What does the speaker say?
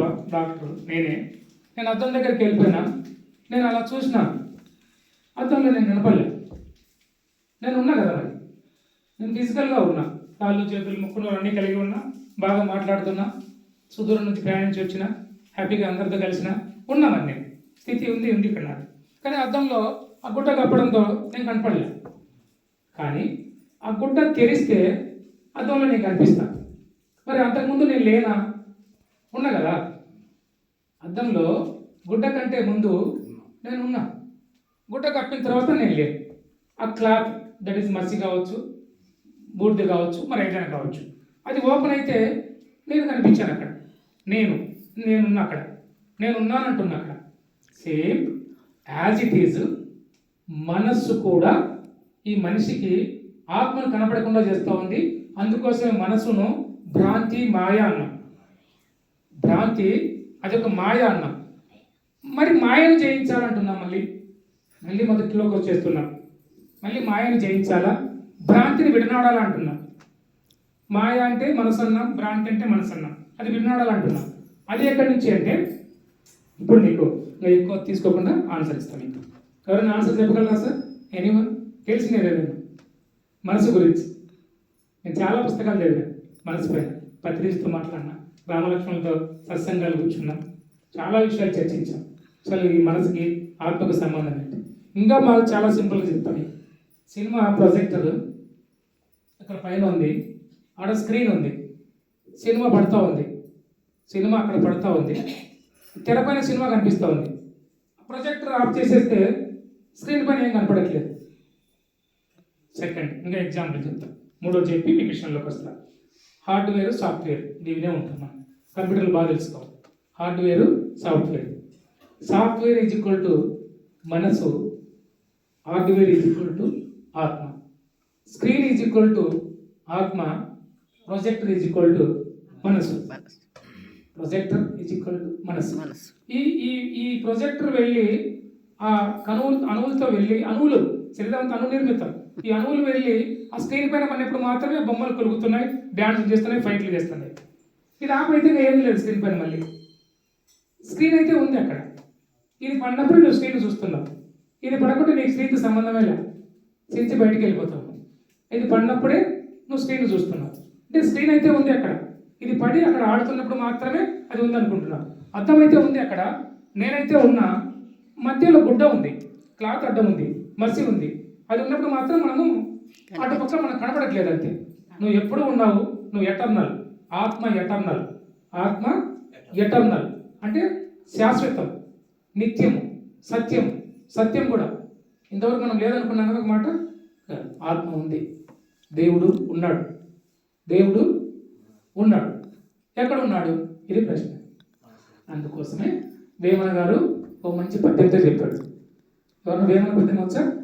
Doctor నేనే. నేను అద్దం దగ్గరికి వెళ్ళిపోయినా. నేను అలా చూసిన. అద్దంలో నేను నిలబడలే. నేను ఉన్నా కదా మరి. నేను ఫిజికల్గా ఉన్నా. కాళ్ళు చేతులు ముక్కులు అన్నీ కలిగి ఉన్నా. బాగా మాట్లాడుతున్నా. సుదూరం నుంచి ప్రయాణించి వచ్చిన. హ్యాపీగా అందరితో కలిసిన. ఉన్నా మరి నేను. స్థితి ఉంది ఉంది ఇక్కడ నాకు కానీ అద్దంలో ఆ గుడ్డ కప్పడంతో నేను కనపడలే. కానీ ఆ గుడ్డ తెరిస్తే అద్దంలో నేను కనిపిస్తాను మరి అంతకుముందు నేను లేనా? ఉన్నా కదా? అద్దంలో గుడ్డ కంటే ముందు నేను ఉన్నా. గుడ్డ కప్పిన తర్వాత నేను లేను. ఆ క్లాత్ దట్ ఈస్ మసి కావచ్చు బూడిద కావచ్చు మరి ఏదైనా కావచ్చు. అది ఓపెన్ అయితే నేను కనిపించాను అక్కడ. నేను నేనున్న అక్కడ. నేను ఉన్నానంటున్నా అక్కడ. సేమ్ యాజ్ ఇట్ ఈజ్ మనస్సు కూడా ఈ మనిషికి ఆత్మను కనపడకుండా చేస్తూ ఉంది. అందుకోసమే మనసును భ్రాంతి మాయ అన్నాం. భ్రాంతి అది ఒక మాయ అన్న. మరి మాయను జయించాలంటున్నాం మళ్ళీ? మళ్ళీ మొదటిలోకి వచ్చేస్తున్నాం మళ్ళీ మాయను జయించాలా? భ్రాంతిని విడనాడాలా అంటున్నాం మాయ అంటే మనసు భ్రాంతి అంటే మనసు అది విడనాడాలంటున్నాం. అది ఎక్కడి నుంచి అంటే? ఇప్పుడు నీకు. ఎక్కువ తీసుకోకుండా ఆన్సర్ ఇస్తాను నీకు. ఎవరైనా ఆన్సర్ చెప్పగలరా సార్ ఎనీవన్ తెలిసిన ఏదైనా మనసు గురించి. నేను చాలా పుస్తకాలు చదివాను. మనసు పైన. పత్రికతో మాట్లాడినా. రామలక్ష్మణులతో సత్సంగాలు కూర్చున్నాం. చాలా విషయాలు చర్చించాం. అసలు ఈ మనసుకి ఆత్మకు సంబంధం ఏంటి? ఇంకా మాకు చాలా సింపుల్గా చెప్తాను సినిమా ప్రొజెక్టర్ అక్కడ పైన ఉంది. ఆడ స్క్రీన్ ఉంది. సినిమా పడతా ఉంది. సినిమా అక్కడ పడతా ఉంది. తెర పైన సినిమా కనిపిస్తూ ఉంది. ప్రొజెక్టర్ ఆఫ్ చేసేస్తే స్క్రీన్ పైన ఏం కనపడట్లేదు. సెకండ్ ఇంకా ఎగ్జాంపుల్ చెప్తాను మూడో చెప్పి మీ విషయంలోకి వస్తాను హార్డ్వేర్ సాఫ్ట్వేర్ దీనినే ఉంటాం మనం కంప్యూటర్లు బాగా తెలుసుకోవాలి. Hardware software. Software is equal to మనసు హార్డ్వేర్ ఈజ్ ఈక్వల్ టు ఆత్మ. స్క్రీన్ ఈజ్ ఈక్వల్ టు ఆత్మ ప్రొజెక్టర్ ఈజ్ ఈక్వల్ టు మనసు. ప్రొజెక్టర్ ఈజ్ ఈక్వల్ టు మనసు. ఈ ఈ ఈ ప్రొజెక్టర్ వెళ్ళి ఆ కణువులు అణువులతో వెళ్ళి అణువులు శరీరం అణు నిర్మితం ఈ అణువులు వెళ్ళి ఆ స్క్రీన్ పైన పడినప్పుడు మాత్రమే బొమ్మలు కొలుగుతున్నాయి డ్యాన్స్ చేస్తున్నాయి ఫైట్లు చేస్తున్నాయి. ఇది ఆపైతే అయితే ఏం లేదు స్క్రీన్ పైన మళ్ళీ. స్క్రీన్ అయితే ఉంది అక్కడ. ఇది పడినప్పుడు నువ్వు స్క్రీన్ చూస్తున్నావు. ఇది పడకుండా నీకు స్క్రీన్కి సంబంధమే లేదు. నుంచి బయటికి వెళ్ళిపోతావు. ఇది పడినప్పుడే నువ్వు స్క్రీన్ చూస్తున్నావు. అంటే స్క్రీన్ అయితే ఉంది అక్కడ. ఇది పడి అక్కడ ఆడుతున్నప్పుడు మాత్రమే అది ఉంది అనుకుంటున్నావు అర్థమైతే ఉంది అక్కడ. నేనైతే ఉన్నా. మధ్యలో గుడ్డ ఉంది. క్లాత్ అడ్డం ఉంది. మసి ఉంది. అది ఉన్నప్పుడు మాత్రం మనము అటు పక్క మనకు కనపడట్లేదు అంతే. నువ్వు ఎప్పుడు ఉన్నావు? నువ్వు ఎటర్నల్ ఆత్మ ఎటర్నల్ ఆత్మ ఎటర్నల్ అంటే శాశ్వతం. నిత్యము. సత్యం సత్యం కూడా. ఇంతవరకు మనం లేదనుకున్నాం కదా ఒక మాట. ఆత్మ ఉంది. దేవుడు ఉన్నాడు. దేవుడు ఉన్నాడు. ఎక్కడ ఉన్నాడు? ఇది ప్రశ్న. అందుకోసమే వేమన గారు ఓ మంచి పద్యంతో చెప్పాడు. ఎవరన్నా వేమన పద్యం వచ్చా